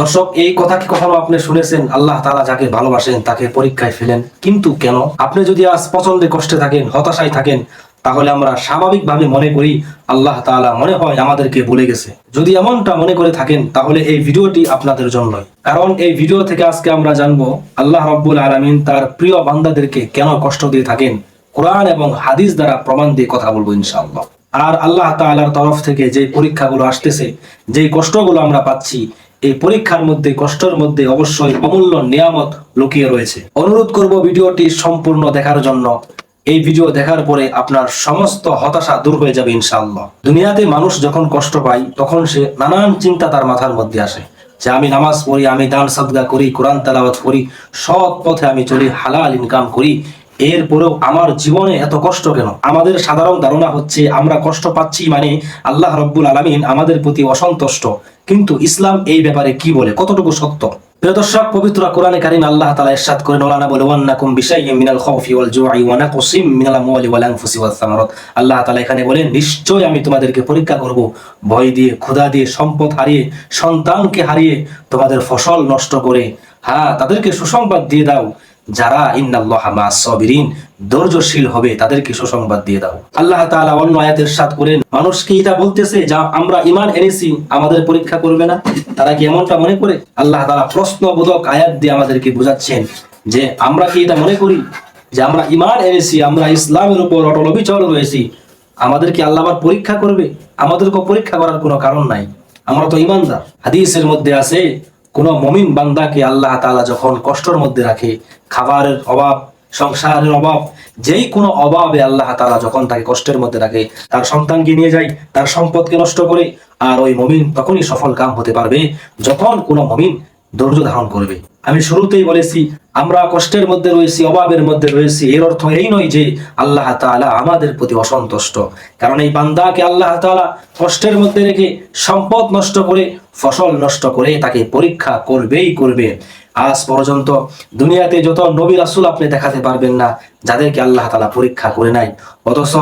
দর্শক, এই কথা কি কখনো আপনি শুনেছেন? আল্লাহ তাআলা যাকে ভালোবাসেন, তাকে পরীক্ষায় ফেলেন। কিন্তু কেন? আপনি যদি আজ পছন্দে কষ্টে থাকেন, হতাশায় থাকেন, তাহলে আমরা স্বাভাবিকভাবে মনে করি আল্লাহ তাআলা মনে হয় আমাদেরকে ভুলে গেছে। যদি এমনটা মনে করে থাকেন, তাহলে এই ভিডিওটি আপনাদের জন্যই। কারণ এই ভিডিও থেকে আজকে আমরা জানব, আল্লাহ রব্বুল আলামিন তার প্রিয় বান্দাদেরকে কেন কষ্ট দিয়ে থাকেন? কোরআন এবং হাদিস দ্বারা প্রমাণ দিয়ে কথা বলব ইনশাআল্লাহ। আর আল্লাহ তাআলার তরফ থেকে যে পরীক্ষাগুলো আসতেছে যে কষ্টগুলো আমরা পাচ্ছি এই পরীক্ষার মধ্যে, কষ্টের মধ্যে অবশ্যই অমূল্য নিয়ামত লুকিয়ে রয়েছে। অনুরোধ করব ভিডিওটি সম্পূর্ণ দেখার জন্য। এই ভিডিও দেখার পরে আপনার সমস্ত হতাশা দূর হয়ে যাবে ইনশাআল্লাহ। দুনিয়াতে মানুষ যখন কষ্ট পায়, তখন সে নানান চিন্তা তার মাথার মধ্যে আসে। যে আমি নামাজ পড়ি, আমি দান সদগা করি, কোরআন তালাওয়াত করি, সৎ পথে আমি চলি, হালাল ইনকাম করি এরপরেও আমার জীবনে এত কষ্ট কেন? আমাদের সাধারণ ধারণা হচ্ছে আমরা কষ্ট পাচ্ছি মানে আল্লাহ রব্বুল আলমিন আমাদের প্রতি অসন্তুষ্ট। কিন্তু ইসলাম এই ব্যাপারে কি বলে? কতটুকু সত্য? প্রিয় পবিত্র কোরআনে কারিম আল্লাহ তাআলা ইরশাদ করে নলানা বলে, ওয়ান্নাকুম বিশাইয়্যিম মিনাল খাউফি ওয়াল জু'i ওয়া নাকসিম মিনাল আমওয়ালি ওয়াল আনফুসি ওয়াস সামারাত। আল্লাহ তাআলা এখানে বলেন নিশ্চয় আমি তোমাদেরকে পরীক্ষা করব। ভয় দিয়ে, ক্ষুধা দিয়ে, সম্পদ হারিয়ে, সন্তানকে হারিয়ে তোমাদের ফসল নষ্ট করে। হ্যাঁ তাদেরকে সুসংবাদ দিয়ে দাও। যারা ইন্নাল্লাহ মা সাবিরিন, ধৈর্যশীল হবে, তাদেরকে সুসংবাদ দিয়ে দাও। আল্লাহ তাআলা অন্য আয়াতের সাথ করেন মানুষকে এটা বলতেছে যা আমরা ইমান এনেছি, আমাদের পরীক্ষা করবে না? তারা কি এমনটা মনে করে? আল্লাহ তাআলা প্রশ্নবোধক আয়াত দিয়ে আমাদেরকে বোঝাচ্ছেন যে আমরা কি এটা মনে করি? যে আমরা ইমান এনেছি, আমরা ইসলামের উপর অটল অবিচল রয়েছি। আমাদেরকে আল্লাহ আবার পরীক্ষা করবে? আমাদেরকে পরীক্ষা করার কোনো কারণ নাই। আমরা তো ইমানদার হাদিসের মধ্যে আছে কোন মমিন বান্দাকে আল্লাহ তালা যখন কষ্টর মধ্যে রাখে, খাবারের অভাব, সংসারের অভাব, যেই কোনো অভাবে আল্লাহ তালা যখন তাকে কষ্টের মধ্যে রাখে, তার সন্তানকে নিয়ে যায়, তার সম্পদকে নষ্ট করে, আর ওই মমিন তখনই সফল কাম হতে পারবে যখন কোনো মমিন ধৈর্য ধারণ করবে। আমি শুরুতেই বলেছি আমরা কষ্টের মধ্যে রয়েছি, অভাবের মধ্যে রয়েছি। এর অর্থ এই নয় যে আল্লাহ তাআলা আমাদের প্রতি অসন্তুষ্ট। কারণ এই বান্দাকে আল্লাহ তাআলা কষ্টের মধ্যে রেখে সম্পদ নষ্ট করে, ফসল নষ্ট করে তাকে পরীক্ষা করবেই করবে। আজ পর্যন্ত দুনিয়াতে যত নবী রাসুল আপনি দেখাতে পারবেন না, যাদেরকে আল্লাহ তাআলা পরীক্ষা করে নাই। অথচ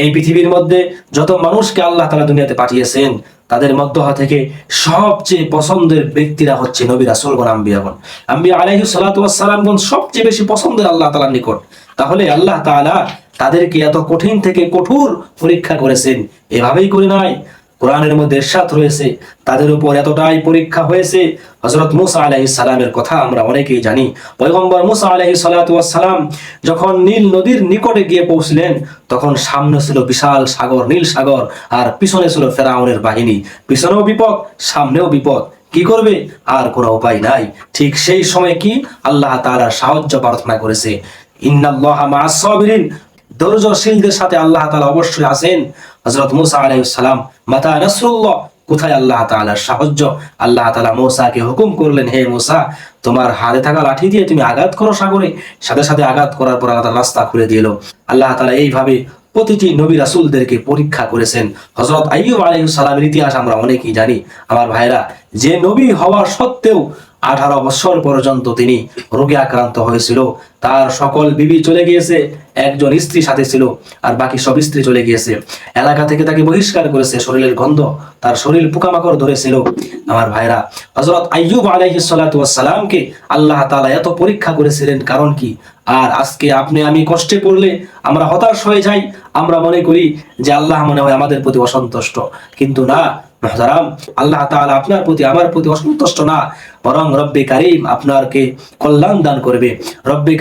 এই পৃথিবীর মধ্যে যত মানুষকে আল্লাহ তালা দুনিয়াতে পাঠিয়েছেন তাদের মধ্য থেকে সবচেয়ে পছন্দের ব্যক্তিরা হচ্ছে নবী রাসূলগণ আম্বিয়াগণ। আম্বি আলাই সালাতামগণ সবচেয়ে বেশি পছন্দের আল্লাহ তালার নিকট। তাহলে আল্লাহ তালা তাদেরকে এত কঠিন থেকে কঠোর পরীক্ষা করেছেন। এভাবেই করে নাই। কোরআনের মধ্যে ইরশাদ রয়েছে, তাদের উপর এতটাই পরীক্ষা হয়েছে। হযরত মুসা আলাইহিস সালামের কথা আমরা অনেকেই জানি। পয়গম্বর মুসা সালাতু সালাম যখন নীল নদীর নিকটে গিয়ে পৌঁছলেন, তখন সামনে ছিল বিশাল সাগর, নীল সাগর, আর পিছনে ছিল ফেরাউনের বাহিনী। পিছনেও বিপদ, সামনেও বিপদ। কি করবে? আর কোনো উপায় নাই। ঠিক সেই সময় কি? আল্লাহ তাআলার সাহায্য প্রার্থনা করেছে। ইন্নাল্লাহা মা'আস সাবিরিন। ধৈর্যশীলদের সাথে আল্লাহ তাআলা অবশ্যই আছেন। হযরত মুসা আলাইহিস সালাম, মাতা নাসরুল্লাহ, কোথায় আল্লাহ তাআলার সাহায্য? আল্লাহ তাআলা মুসাকে হুকুম করলেন, হে মুসা, তোমার হাতে থাকা লাঠি দিয়ে তুমি আঘাত করো সাগরে। সাথে সাথে আঘাত করার পর আল্লাহ রাস্তা খুলে দিল আল্লাহ তালা এইভাবে প্রতিটি নবী রাসূলদেরকে পরীক্ষা করেছেন। হজরত আইয়ুব আলাইহিস সালামের ইতিহাস আমরা অনেকেই জানি। আমার ভাইরা যে নবী হওয়া সত্ত্বেও আঠারো বছর পর্যন্ত তিনি রোগে আক্রান্ত হয়েছিল। তার সকল বিবি চলে গিয়েছে, একজন স্ত্রী সাথে ছিল আর বাকি সব স্ত্রী চলে গিয়েছে। এলাকা থেকে তাকে বহিষ্কার করেছে, শরীরের গন্ধ তার শরীর পোকামাকড় ধরেছিল। আমার ভাইরা হজরত আইয়ুব আলাইহিস সালাতু সালামকে আল্লাহ তালা এত পরীক্ষা করেছিলেন, কারণ কি? আর আজকে আপনি আমি কষ্টে পড়লে আমরা হতাশ হয়ে যাই, আমরা মনে করি যে আল্লাহ মনে হয় আমাদের প্রতি অসন্তুষ্ট। কিন্তু না আল্লাহ আপনার প্রতি, আমার প্রতি অসন্তুষ্ট না। বরং কারিম আপনাকে কল্যাণ দান করবে।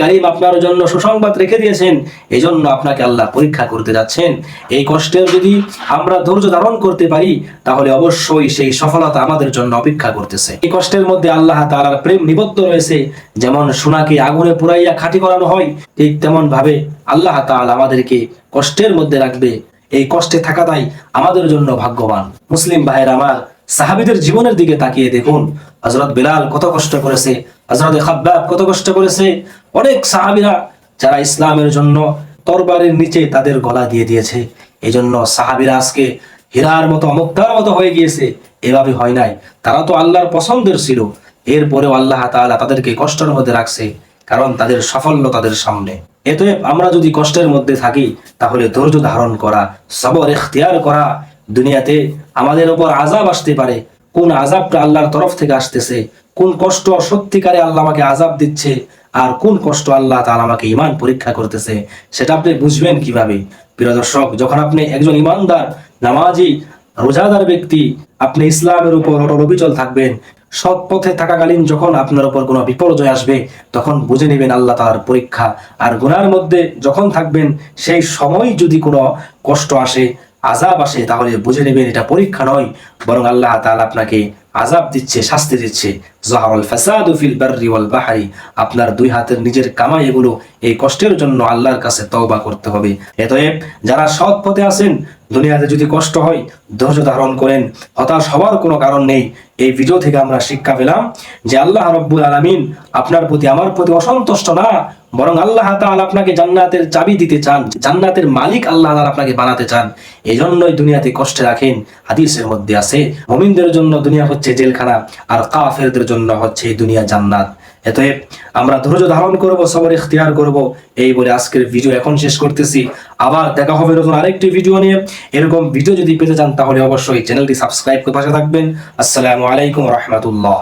কারিম আপনার জন্য সুসংবাদ রেখে দিয়েছেন এই জন্য আপনাকে আল্লাহ পরীক্ষা করতে যাচ্ছেন। এই কষ্টের যদি আমরা ধৈর্য ধারণ করতে পারি, তাহলে অবশ্যই সেই সফলতা আমাদের জন্য অপেক্ষা করতেছে। এই কষ্টের মধ্যে আল্লাহ তাআলার প্রেম নিবদ্ধ রয়েছে। যেমন সোনাকে আগুনে পুরাইয়া খাঁটি করানো হয়, ঠিক তেমন ভাবে আল্লাহ তাআলা আমাদেরকে কষ্টের মধ্যে রাখবে। এই কষ্টে থাকাটাই আমাদের জন্য ভাগ্যবান। মুসলিম ভাইয়ের আমার, সাহাবিদের জীবনের দিকে তাকিয়ে দেখুন। হজরত বিলাল কত কষ্ট করেছে হজরত খাব্বাব কত কষ্ট করেছে। অনেক সাহাবিরা যারা ইসলামের জন্য তরবারের নিচে তাদের গলা দিয়ে দিয়েছে। এই জন্য সাহাবিরা আজকে হীরার মতো মুক্তার মতো হয়ে গিয়েছে। এভাবে হয় নাই। তারা তো আল্লাহর পছন্দের ছিল। এরপরেও আল্লাহ তাআলা তাদেরকে কষ্টের মধ্যে রাখছে, কারণ তাদের সাফল্য তাদের সামনে। এতে আমরা যদি কষ্টের মধ্যে থাকি, তাহলে ধৈর্য ধারণ করা, সবর এখতিয়ার করা দুনিয়াতে আমাদের ওপর আজাব আসতে পারে। কোন আজাবটা আল্লাহর তরফ থেকে আসতেছে, কোন কষ্ট সত্যিকারে আল্লাহ আমাকে আজাব দিচ্ছে, আর কোন কষ্ট আল্লাহ তাআলা আমাকে ইমান পরীক্ষা করতেছে, সেটা আপনি বুঝবেন কীভাবে? প্রিয় দর্শক, যখন আপনি একজন ইমানদার নামাজি, রোজাদার ব্যক্তি আপনি ইসলামের উপর অটল অবিচল থাকবেন। সৎ পথে থাকাকালীন যখন আপনার উপর কোনো বিপর্যয় আসবে, তখন বুঝে নেবেন আল্লাহ তাআলার পরীক্ষা। আর গুনার মধ্যে যখন থাকবেন, সেই সময় যদি কোনো কষ্ট আসে আজাব আসে, তাহলে বুঝে নেবেন এটা পরীক্ষা নয়, বরং আল্লাহ তাআলা আপনাকে আজাব দিচ্ছে, শাস্তি দিচ্ছে। জাহারুল ফাসাদু ফিল বাররি ওয়াল বাহরি। আপনার দুই হাতের নিজের কামাই এগুলো এই কষ্টের জন্য আল্লাহর কাছে তওবা করতে হবে। এতএব যারা সৎ পথে আছেন দুনিয়াতে যদি কষ্ট হয়, ধৈর্য ধারণ করেন। হতাশ হওয়ার কোনো কারণ নেই। এই ভিডিও থেকে আমরা শিক্ষা পেলাম যে আল্লাহ রব্বুল আলামিন আপনার প্রতি, আমার প্রতি অসন্তুষ্ট না, বরং আল্লাহ তাআলা আপনাকে জান্নাতের চাবি দিতে চান, জান্নাতের মালিক আল্লাহ তাআলা আপনাকে বানাতে চান। এই জন্যই দুনিয়াতে কষ্টে রাখেন। হাদিসের মধ্যে আছে, মুমিনদের জন্য দুনিয়া হচ্ছে জেলখানা, আর কাফেরদের জন্য হচ্ছে দুনিয়া জান্নাত। এতএব আমরা ধৈর্য ধারণ করব, সবার ইখতিয়ার করব। এই বলে আজকের ভিডিও এখন শেষ করতেছি। আবার দেখা হবে নতুন আরেকটি ভিডিও নিয়ে। এরকম ভিডিও যদি পেতে চান তাহলে অবশ্যই চ্যানেলটি সাবস্ক্রাইব করে পাশে থাকবেন। আসসালামু আলাইকুম রহমতুল্লাহ।